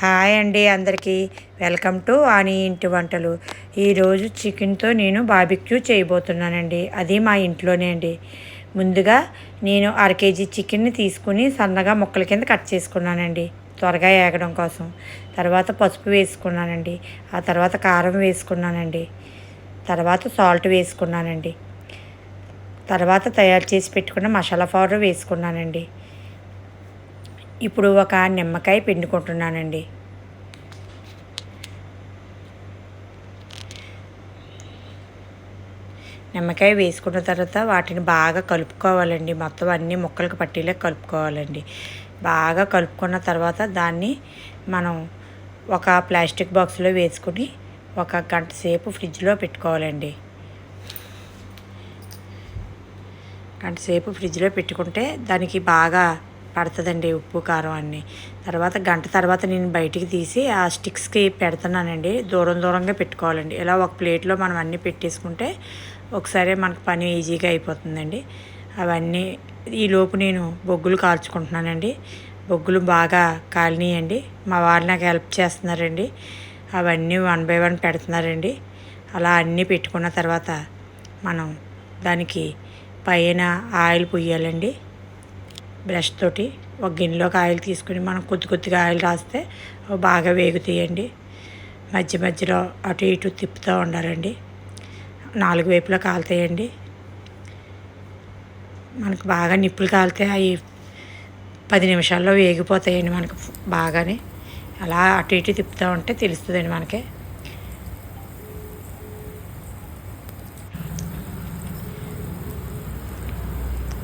Hi అండి అందరికీ. Welcome to ఆని ఇంటి వంటలు. ఈరోజు చికెన్తో నేను బాబిక్యూ చేయబోతున్నానండి. అది మా ఇంట్లోనే అండి. ముందుగా నేను అర కేజీ చికెన్ని తీసుకుని సన్నగా ముక్కల కింద కట్ చేసుకున్నానండి. త్వరగా ఏగడం కోసం. తర్వాత పసుపు వేసుకున్నానండి. ఆ తర్వాత కారం వేసుకున్నానండి. తర్వాత సాల్ట్ వేసుకున్నానండి. తర్వాత తయారు చేసి పెట్టుకున్న మసాలా పౌడర్ వేసుకున్నానండి. ఇప్పుడు ఒక నిమ్మకాయ పిండుకుంటున్నానండి. నిమ్మకాయ వేసుకున్న తర్వాత వాటిని బాగా కలుపుకోవాలండి. మొత్తం అన్ని ముక్కలకు పట్టేలా కలుపుకోవాలండి. బాగా కలుపుకున్న తర్వాత దాన్ని మనం ఒక ప్లాస్టిక్ బాక్స్లో వేసుకుని ఒక గంట సేపు ఫ్రిడ్జ్లో పెట్టుకోవాలండి. గంట సేపు ఫ్రిడ్జ్లో పెట్టుకుంటే దానికి బాగా పడుతుందండి ఉప్పు కారం అన్నీ. తర్వాత గంట తర్వాత నేను బయటికి తీసి ఆ స్టిక్స్కి పెడుతున్నానండి. దూరం దూరంగా పెట్టుకోవాలండి. ఇలా ఒక ప్లేట్లో మనం అన్నీ పెట్టేసుకుంటే ఒకసారి మనకు పని ఈజీగా అయిపోతుందండి. అవన్నీ ఈలోపు నేను బొగ్గులు కాల్చుకుంటున్నానండి. బొగ్గులు బాగా కాలినాయండి. మా వారు నాకు హెల్ప్ చేస్తున్నారండి. అవన్నీ వన్ బై వన్ పెడుతున్నారండి. అలా అన్నీ పెట్టుకున్న తర్వాత మనం దానికి పైన ఆయిల్ పొయ్యాలండి బ్రష్ తోటి ఒక గిన్నెలోకి ఆయిల్ తీసుకుని మనం కొద్ది కొద్దిగా ఆయిల్ రాస్తే బాగా వేగుతాయండి. మధ్య మధ్యలో అటు ఇటు తిప్పుతూ ఉండాలండి. నాలుగు వైపులా కాలుతాయండి. మనకు బాగా నిప్పులు కాలితే అవి పది నిమిషాల్లో వేగిపోతాయండి మనకు బాగానే. అలా అటు ఇటు తిప్పుతూ ఉంటే తెలుస్తుందండి మనకి.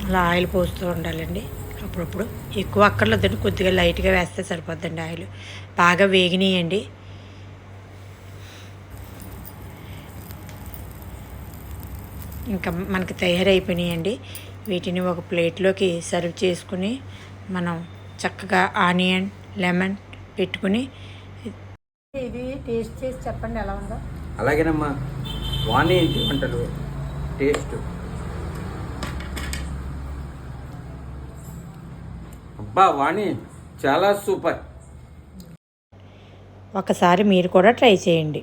అలా ఆయిల్ పోస్తూ ఉండాలండి. అప్పుడప్పుడు ఎక్కువ అక్కర్లేదండి కొద్దిగా లైట్గా వేస్తే సరిపోద్దండి ఆయిల్. బాగా వేగినాయండి ఇంకా మనకి తయారైపోయినాయండి వీటిని ఒక ప్లేట్లోకి సర్వ్ చేసుకుని మనం చక్కగా ఆనియన్ లెమన్ పెట్టుకుని ఇది టేస్ట్ చేసి చెప్పండి ఎలా ఉందో. అలాగేనమ్మా. వాణి ఇంటి వంటలు? టేస్ట్. అబ్బా వాణి చాలా సూపర్. ఒకసారి మీరు కూడా ట్రై చేయండి.